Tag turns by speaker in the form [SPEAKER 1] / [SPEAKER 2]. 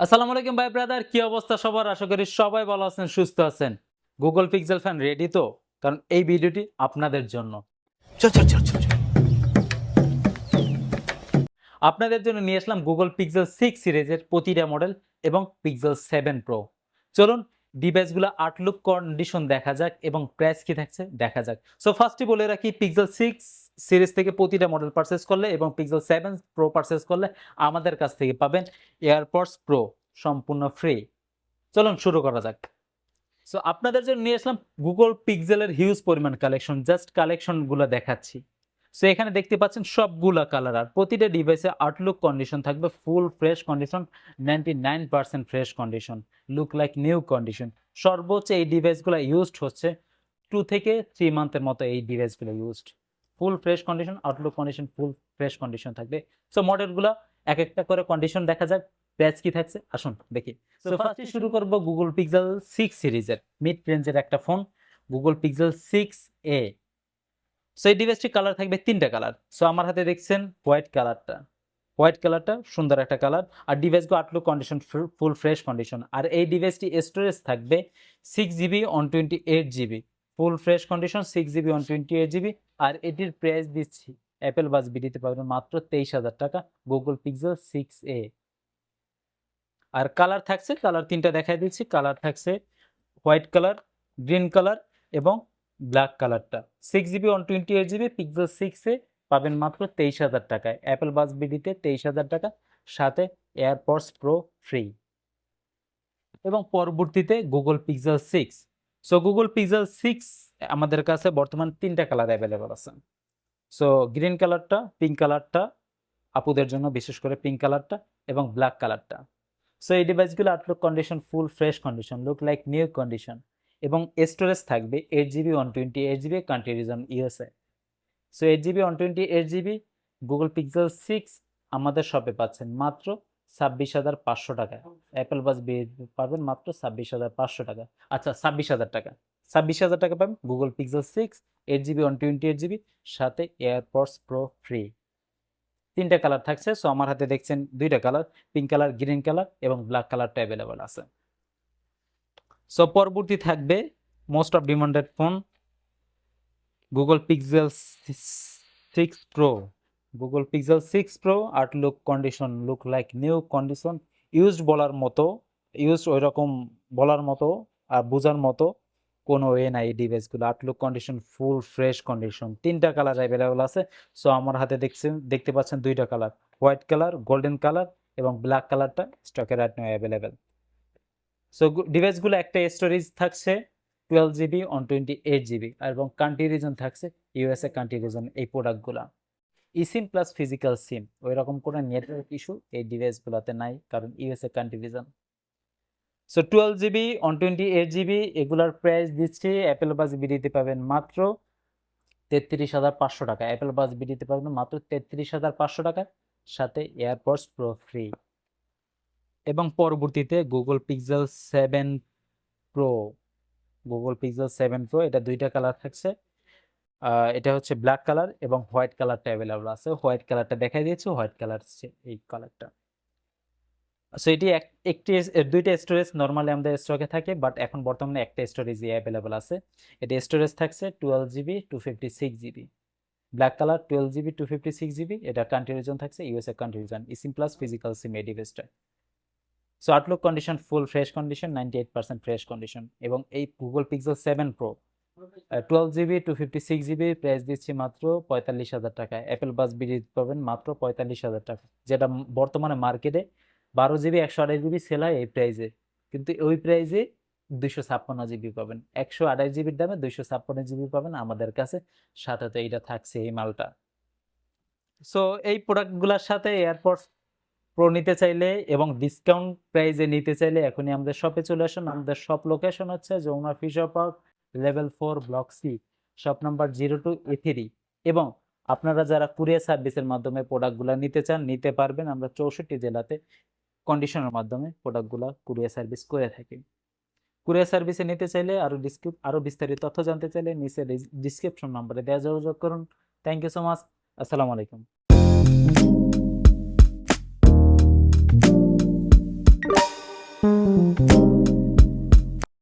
[SPEAKER 1] আসসালামু আলাইকুম ভাই ব্রাদার কি অবস্থা সবার? আশা করি সবাই ভালো আছেন সুস্থ আছেন। গুগল পিক্সেল ফ্যান রেডি তো? কারণ এই ভিডিওটি আপনাদের জন্য। আপনাদের জন্য নিয়ে আসলাম গুগল পিক্সেল সিক্স সিরিজের প্রতিটা মডেল এবং পিক্সেল সেভেন প্রো চলুন ডিভাইসগুলো আউটলুক কন্ডিশন দেখা যাক এবং প্রাইস কি থাকছে দেখা যাক। সো ফার্স্টে বলে রাখি পিক্সেল সিক্স সিরিজ থেকে প্রতিটা মডেল পারচেস করলে এবং পিক্সেল সেভেন প্রো পারচেস করলে আমাদের কাছ থেকে পাবেন এয়ারপডস প্রো সম্পূর্ণ ফ্রি চলুন শুরু করা যাক। সো আপনাদের জন্য নিয়ে আসলাম গুগল পিক্সেলের হিউজ পরিমাণ কালেকশন জাস্ট কালেকশনগুলো দেখাচ্ছি। সো এখানে দেখতে পাচ্ছেন সবগুলা কালার আর প্রতিটা ডিভাইসে আউটলুক কন্ডিশন থাকবে full fresh condition ninety nine percent fresh condition look like new condition সর্বোচ্চ এই ডিভাইসগুলো ইউজড হচ্ছে টু থেকে থ্রি মান্থের মতো এই ডিভাইসগুলো used full fresh condition outlook condition full fresh condition থাকবে। সো মডেলগুলো এক একটা করে কন্ডিশন দেখা যাক প্রাইস কি থাকছে আসুন দেখি। সো ফার্স্টে শুরু করব গুগল পিক্সেল সিক্স সিরিজের মিড রেঞ্জের একটা phone Google Pixel six A so এই ডিভাইসটি কালার থাকবে তিনটা কালার সো আমার হাতে দেখছেন হোয়াইট কালারটা হোয়াইট কালারটা সুন্দর একটা কালার আর ডিভাইসগুলো outlook condition full fresh condition আর এই ডিভাইসটি স্টোরেজ থাকবে six GB one twenty eight GB full fresh condition six GB one twenty eight GB আর এটির প্রাইস দিচ্ছি অ্যাপেল বাস বিডিতে পাবেন মাত্র তেইশ হাজার টাকা গুগল পিক্সেল সিক্স এ আর কালার থাকছে কালার তিনটা দেখাই দিচ্ছি কালার থাকছে হোয়াইট কালার গ্রিন কালার এবং ব্ল্যাক কালারটা six GB one twenty eight GB Pixel সিক্সে পাবেন মাত্র তেইশ হাজার টাকায় অ্যাপেল বাস বিডিতে তেইশ হাজার টাকা, সাথে এয়ারপডস প্রো ফ্রি এবং পরবর্তীতে Google Pixel six so Google Pixel six আমাদের কাছে বর্তমান তিনটা কালার অ্যাভেলেবল আছে। সো গ্রিন কালারটা পিঙ্ক কালারটা আপুদের জন্য বিশেষ করে পিঙ্ক কালারটা এবং ব্ল্যাক কালারটা সো এই ডিভাইসগুলো outlook condition full fresh condition look like new condition এবং স্টোরেজ থাকবে eight GB one twenty eight GB country region USA so eight GB one twenty eight GB Google Pixel six আমাদের শপে পাচ্ছেন। মাত্র ছাব্বিশ হাজার পাঁচশো টাকা। অ্যাপেল বাস পাবেন মাত্র ছাব্বিশ হাজার পাঁচশো টাকা। আচ্ছা ছাব্বিশ হাজার টাকা। ছাব্বিশ হাজার টাকা পাবেন Google Pixel six eight GB one twenty eight GB সাথে এয়ারপডস প্রো ফ্রি তিনটা কালার থাকছে সো আমার হাতে দেখছেন দুইটা colour pink colour green colour এবং ব্ল্যাক কালারটা অ্যাভেলেবল আছে। সো পরবর্তী থাকবে most of demanded phone Google Pixel six pro Google Pixel six pro outlook condition look like new condition used বলার মতো ইউজড ওই রকম বলার মতো আর বোঝার মতো কোনো ওয়ে নাই এই ডিভাইসগুলো outlook condition full fresh condition তিনটা কালার অ্যাভেলেবল আছে। সো আমার হাতে দেখছেন, দেখতে পাচ্ছেন দুইটা colour white colour golden colour এবং ব্ল্যাক কালারটা স্টকে রাইট নাও অ্যাভেলেবেল সো ডিভাইসগুলো একটা স্টোরেজ থাকছে twelve GB one twenty eight GB এবং কান্ট্রি রিজন থাকছে ইউএসএ কান্ট্রি রিজন এই প্রোডাক্টগুলো ইসিম প্লাস ফিজিক্যাল সিম ওই রকম কোনো নেটওয়ার্ক ইস্যু এই ডিভাইসগুলোতে নাই, কারণ USA country region so twelve GB one twenty eight GB এগুলার প্রাইস দিচ্ছে অ্যাপেল বাস বিডিতে পাবেন মাত্র তেত্রিশ হাজার পাঁচশো টাকা। অ্যাপেল বাস বিডিতে পাবেন মাত্র তেত্রিশ হাজার পাঁচশো টাকা, সাথে এয়ারপডস প্রো ফ্রি এবং পরবর্তীতে Google Pixel seven pro Google Pixel seven pro এটা দুইটা কালার থাকছে। এটা হচ্ছে ব্ল্যাক কালার এবং হোয়াইট কালারটা অ্যাভেলেবল আছে। হোয়াইট কালারটা দেখাই দিয়েছি হোয়াইট কালার এই কালারটা সো এটি একটি দুইটা স্টোরেজ নর্মালি আমাদের স্টকে থাকে বাট এখন বর্তমানে একটা স্টোরেজই অ্যাভেলেবল আছে। এটি স্টোরেজ থাকছে twelve GB two fifty six GB black colour twelve GB two fifty six GB এটা কান্ট্রি রিজন থাকছে USA country region eSIM plus physical SIM এই ডিভাইসটা so outlook condition full fresh condition ninety eight percent fresh condition এবং এই Google Pixel seven pro twelve GB two fifty six GB price দিচ্ছি মাত্র পঁয়তাল্লিশ হাজার টাকা অ্যাপেল বাস বিডি পাবেন মাত্র পঁয়তাল্লিশ হাজার টাকা, যেটা বর্তমানে মার্কেটে বারো জিবি একশো আঠাশ জিবি সেল হয় এই প্রাইসে কিন্তু ওই প্রাইসে দুইশো ছাপ্পান্ন জিবি পাবেন। একশো আঠাশ জিবির দামে দুইশো ছাপ্পান্ন জিবি পাবেন আমাদের কাছে। সাথে তো এইটা থাকছে এই মালটা। সো এই প্রোডাক্টগুলোর সাথে এয়ারপডস প্রো নিতে চাইলে এবং ডিসকাউন্ট প্রাইসে নিতে চাইলে এখনই আমাদের শপে চলে আসুন। আমাদের শপ লোকেশন হচ্ছে Jamuna future park level four block C shop number zero two A three এবং আপনারা যারা কুরিয়ার সার্ভিসের মাধ্যমে প্রোডাক্টগুলো নিতে চান, নিতে পারবেন। আমরা চৌষট্টি জেলাতে কন্ডিশনের মাধ্যমে প্রোডাক্টগুলো কুরিয়ার সার্ভিস করে থাকি। কুরিয়ার সার্ভিসে নিতে চাইলে আরও ডিসক্রিপ আরও বিস্তারিত তথ্য জানতে চাইলে নিচে ডিসক্রিপশন নম্বরে দেওয়া যোগাযোগ করুন। থ্যাংক ইউ সো মাচ আসসালামু আলাইকুম।